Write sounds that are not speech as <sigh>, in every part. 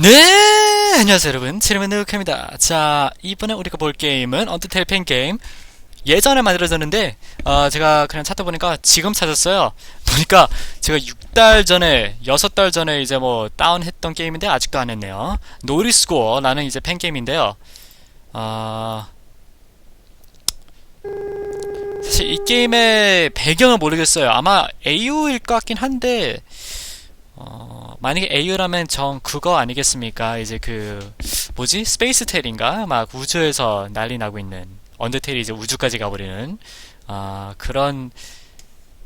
네! 안녕하세요 여러분. 치르면 느욱입니다. 자 이번에 우리가 볼 게임은 언더테일 팬 게임. 예전에 만들어졌는데 어, 제가 그냥 찾다 보니까 지금 찾았어요. 보니까 제가 6달 전에 6달 전에 이제 뭐 다운했던 게임인데 아직도 안 했네요. 노리스코어라는 이제 팬 게임인데요. 아 사실 이 게임의 배경을 모르겠어요. 아마 AU일 것 같긴 한데 어, 만약에 AU라면 정 그거 아니겠습니까? 이제 그 뭐지? 스페이스 텔인가? 막 우주에서 난리 나고 있는 언더테일이 이제 우주까지 가버리는 아 그런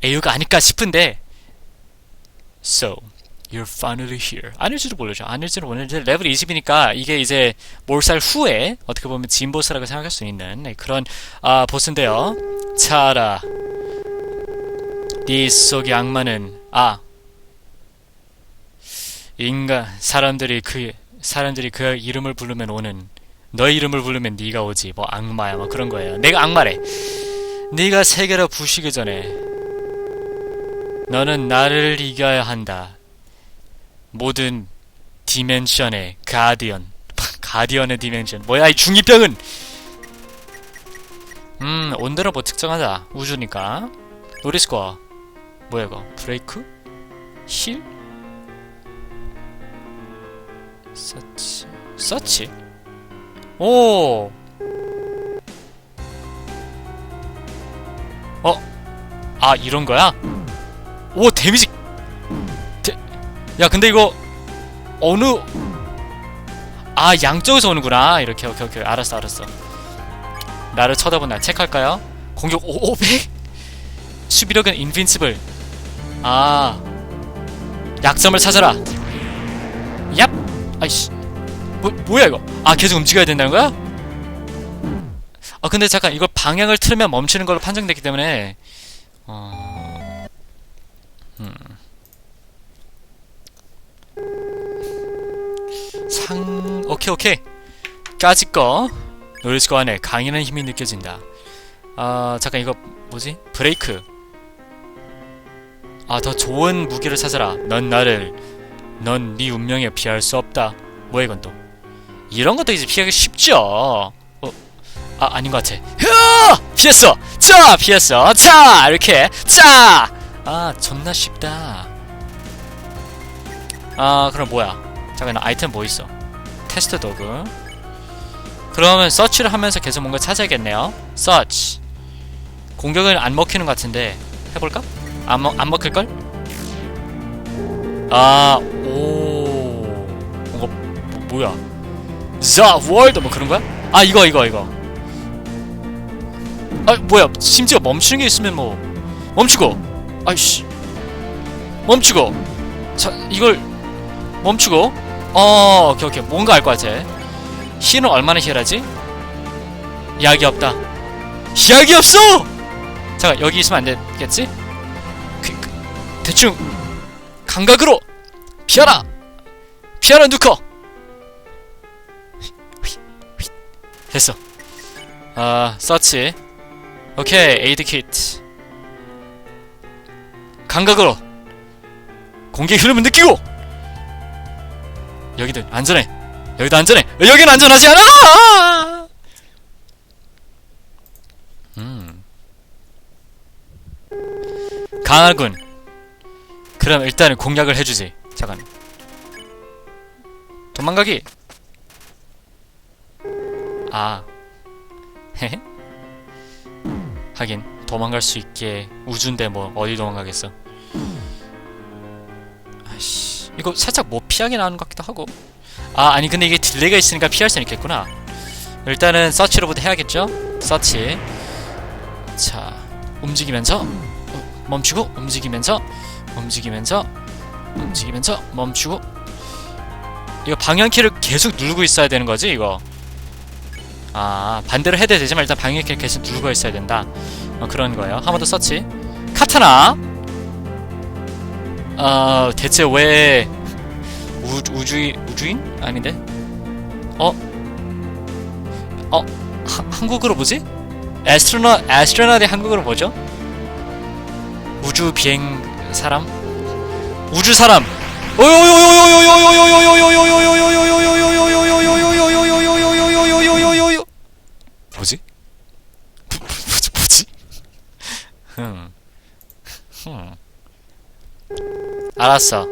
AU가 아닐까 싶은데 So you're finally here. 아닐지도 모르죠. 아닐지도 모르는데 레벨 20이니까 이게 이제 몰살 후에 어떻게 보면 진보스라고 생각할 수 있는 네, 그런 아 보스인데요. 자라. 네 속의 악마는 아 인간 사람들이 그 사람들이 그 이름을 부르면 오는 너의 이름을 부르면 네가 오지. 뭐 악마야 뭐 그런 거예요. 내가 악마래. 네가 세계로 부시기 전에 너는 나를 이겨야 한다. 모든 디멘션의 가디언. 가디언의 디멘션. 뭐야 이 중이병은? 음 온도를 뭐 특정하자 우주니까. 노리스코어 뭐야 이거? 브레이크? 힐 서치. 서치? 오! 어? 아 이런 거야? 오 데미지! 데... 야 근데 이거 어느 아 양쪽에서 오는구나. 이렇게 오케이 오케이. 알았어 알았어. 나를 쳐다본다 체크할까요? 공격 500? 수비력은 인빈시블. 아. 약점을 찾아라. 얍 아이씨. 뭐, 뭐야 이거? 아 계속 움직여야 된다는 거야? 아 근데 잠깐 이거 방향을 틀면 멈추는 걸로 판정됐기 때문에. 어... 음. 상... 오케이 오케이. 까짓 거. 노리스코 안에 강인한 힘이 느껴진다. 아 잠깐 이거 뭐지? 브레이크. 아 더 좋은 무기를 찾아라. 넌 나를 넌 네 운명에 피할 수 없다. 뭐야 이건 또? 이런 것도 이제 피하기 쉽죠. 어, 아 아닌 것 같아. 흐! 피했어. 자 피했어. 자 이렇게 자. 아 존나 쉽다. 아 그럼 뭐야? 잠깐 아이템 뭐 있어? 테스트 도구. 그러면 서치를 하면서 계속 뭔가 찾아야겠네요. 서치. 공격은 안 먹히는 것 같은데 해볼까? 안, 먹, 안 먹힐걸? 아, 오. 뭔가, 뭐, 뭐야. The World 뭐 그런 거야? 아, 이거, 이거, 이거. 아, 뭐야. 심지어 멈추는 게 있으면 뭐. 멈추고. 아이씨. 멈추고. 자, 이걸. 멈추고. 어, 오케이, 오케이. 뭔가 알 것 같아. 힐은 얼마나 힐하지? 약이 없다. 약이 없어! 잠깐, 여기 있으면 안 되겠지? 그, 그, 대충 감각으로 피하라. 피하라 누커. 됐어. 아 서치. 오케이 에이드 키트. 감각으로 공격 흐름을 느끼고. 여기도 안전해. 여기도 안전해. 여기는 안전하지 않아! 음. 강하군 그럼 일단은 공략을 해주지. 잠깐. 도망가기. 아. 헤헤. 하긴 도망갈 수 있게 우주인데 뭐 어디 도망가겠어. 아씨. 이거 살짝 못 피하게 나오는 것 같기도 하고. 아 아니 근데 이게 딜레이가 있으니까 피할 수는 있겠구나. 일단은 서치로부터 해야겠죠? 서치. 자 움직이면서 어, 멈추고 움직이면서 움직이면서 움직이면서 멈추고 이거 방향키를 계속 누르고 있어야 되는 거지 이거 아 반대로 해도 되지만 일단 방향키를 계속 누르고 있어야 된다 어, 그런 거예요 한 번 더 서치 카타나 어 대체 왜 우, 우주인 우주인 아닌데 어? 어? 하, 한국어로 뭐지? 에스트로넛 에스트로넛이 한국어로 뭐죠? 우주 비행 사람? 우주 사람. 뭐, 뭐, 뭐지? 뭐지? 뭐지? 흠. 알았어.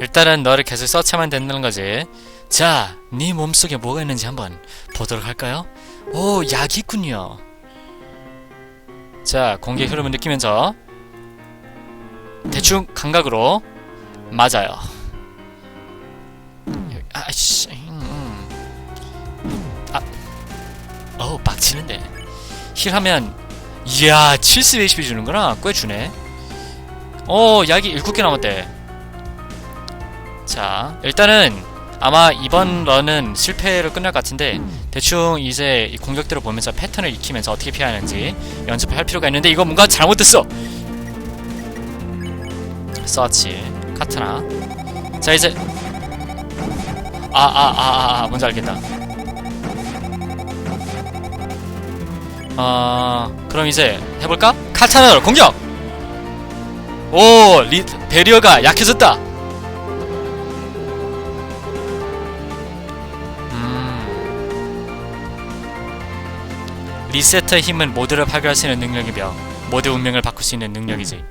일단은 너를 계속 서치하면 된다는 거지. 자, 네 몸속에 뭐가 있는지 한번 보도록 할까요? 오, 약이 있군요. 자, 공기의 흐름을 느끼면서 대충 감각으로 맞아요. 아씨, 음, 음. 아, 어우 빡치는데. 힐하면 이야 70 HP 주는구나. 꽤 주네. 어, 약이 7개 남았대. 자, 일단은 아마 이번 런은 실패로 끝날 것 같은데 대충 이제 이 공격들을 보면서 패턴을 익히면서 어떻게 피하는지 연습을 할 필요가 있는데 이거 뭔가 잘못됐어. 서치 카타나. 자 이제 아아 아 아 아, 뭔지 알겠다. 어 그럼 이제 해볼까? 카타나로 공격. 오 리, 베리어가 약해졌다. 음. 리세터의 힘은 모두를 파괴할 수 있는 능력이며 모두 운명을 바꿀 수 있는 능력이지.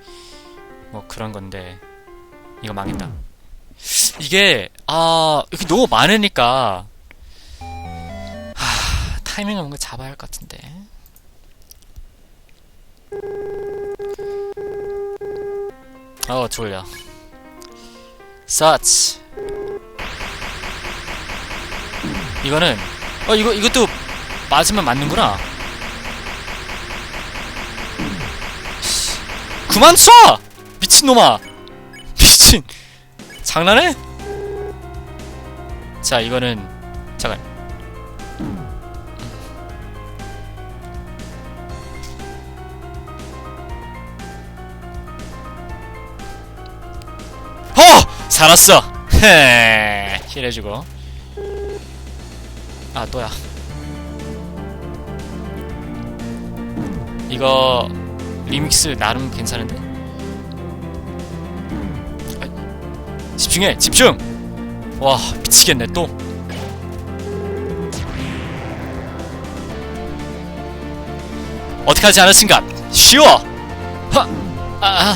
뭐 그런 건데 이거 망했다. 이게 아 이렇게 너무 많으니까 하, 타이밍을 뭔가 잡아야 할 것 같은데. 어 졸려. 서치. 이거는 어 이거 이것도 맞으면 맞는구나. 씨, 그만 쏴! 미친놈아! 미친! 장난해? 자, 이거는, 잠깐. 어! 살았어! 헤 힐해주고. 아, 또야. 이거, 리믹스 나름 괜찮은데? 집중해! 집중! 와, 미치겠네, 또. 어떻게 하지 않았은가? 쉬워! 하! 아, 아.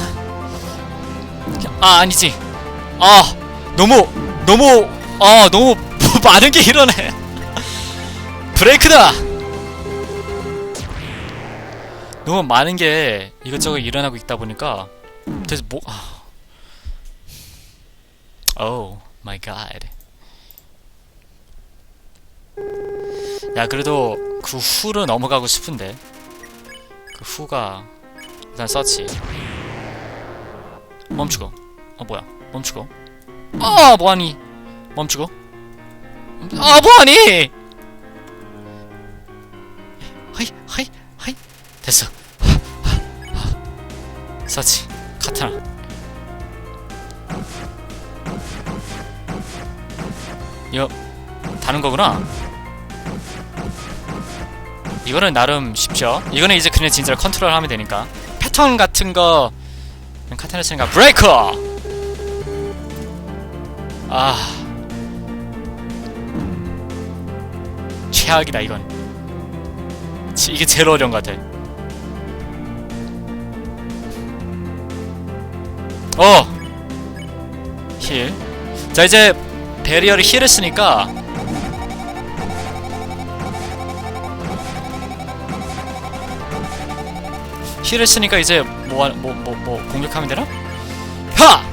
아, 아니지. 아, 너무, 너무, 아, 너무 <laughs> 많은 게 일어네. 브레이크다! 너무 많은 게 이것저것 일어나고 있다 보니까 그래서 뭐 아. 오 마이 갓. 야 그래도 그 후로 넘어가고 싶은데. 그 후가 일단 서치. 멈추고. 어 뭐야? 멈추고. 아 뭐하니? 멈추고. 아 뭐하니? 하이 하이 하이. 됐어. 서치. 카타나 이거 다는 거구나. 이거는 나름 쉽죠? 이거는 이제 그냥 진짜로 컨트롤 하면 되니까. 패턴 같은 거 카타나 쓰니까 브레이커! 아. 최악이다 이건. 지- 이게 제일 어려운 것 같아. 어! 힐. 자, 이제 베리어를 힐을 쓰니까 힐을 쓰니까 이제 뭐, 뭐, 뭐, 뭐, 공격하면 되나? 하!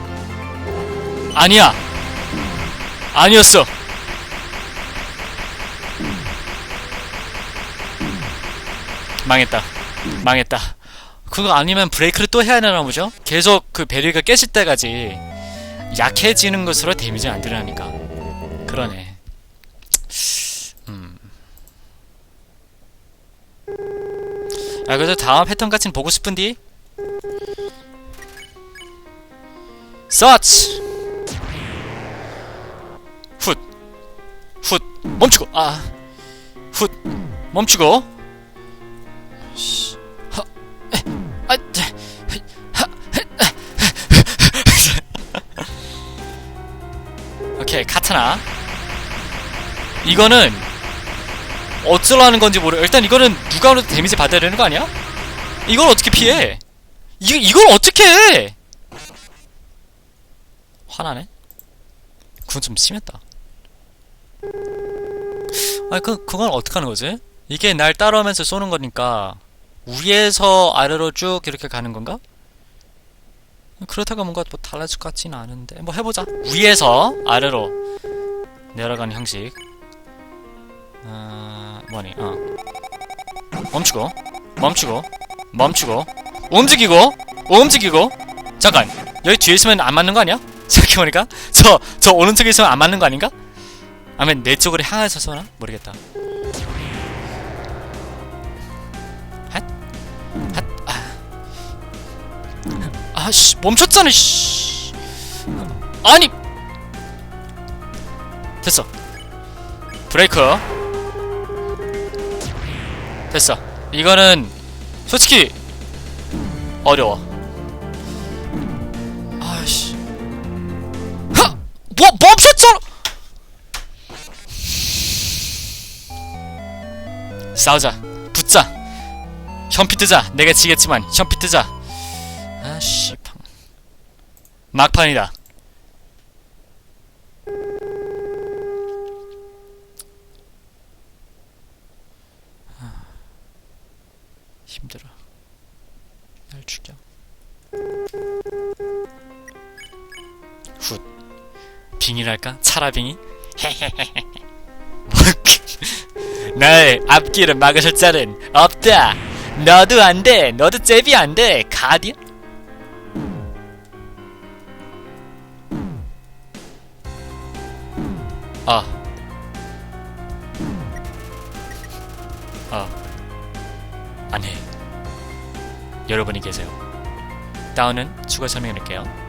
아니야! 아니었어! 망했다. 망했다. 그거 아니면 브레이크를 또 해야 되나 보죠? 계속 그 베리가 깨질 때까지 약해지는 것으로 데미지 안 들어가니까 그러네. 음. 아 그래도 다음 패턴 같이는 보고 싶은디? 서치! 훗. 훗. 멈추고. 아 훗. 멈추고. 씨. 하, 에, 아, 자, 하, 오케이 카타나 이거는 어쩌라는 건지 모르 일단 이거는 누가 오도 데미지 받아야 되는 거 아니야? 이걸 어떻게 피해? 이, 이걸 어떻게 해? 화나네? 그건 좀 심했다. 아니, 그, 그건 어떻게 하는 거지? 이게 날 따라오면서 쏘는 거니까, 위에서 아래로 쭉 이렇게 가는 건가? 그렇다가 뭔가 뭐 달라질 것 같지는 않은데. 뭐 해보자. 위에서 아래로 내려가는 형식. 어, 뭐니, 어. 멈추고, 멈추고, 멈추고, 움직이고, 움직이고. 잠깐, 여기 뒤에 있으면 안 맞는 거 아니야? <laughs> 생각해보니까 저, 저 오른쪽에 있으면 안 맞는 거 아닌가? 아니면 내 쪽으로 향해서 쏘나? 모르겠다. 핫, 핫, 아, 아씨 멈췄잖아. 씨. 아니, 됐어. 브레이크. 됐어. 이거는 솔직히 어려워. 아씨. 하! 뭐 멈췄잖아. 싸우자. 붙자. 현피 뜨자. 내가 지겠지만 현피 뜨자. 아씨. 팡. 막판이다. 빙이랄까? 차라빙이? <laughs> 날 앞길을 막으실 자는 없다. 너도 안 돼. 너도 잽이 안 돼. 가디언? 아. 아. 안 해. 여러분이 계세요. 다운은 추가 설명해놓을게요.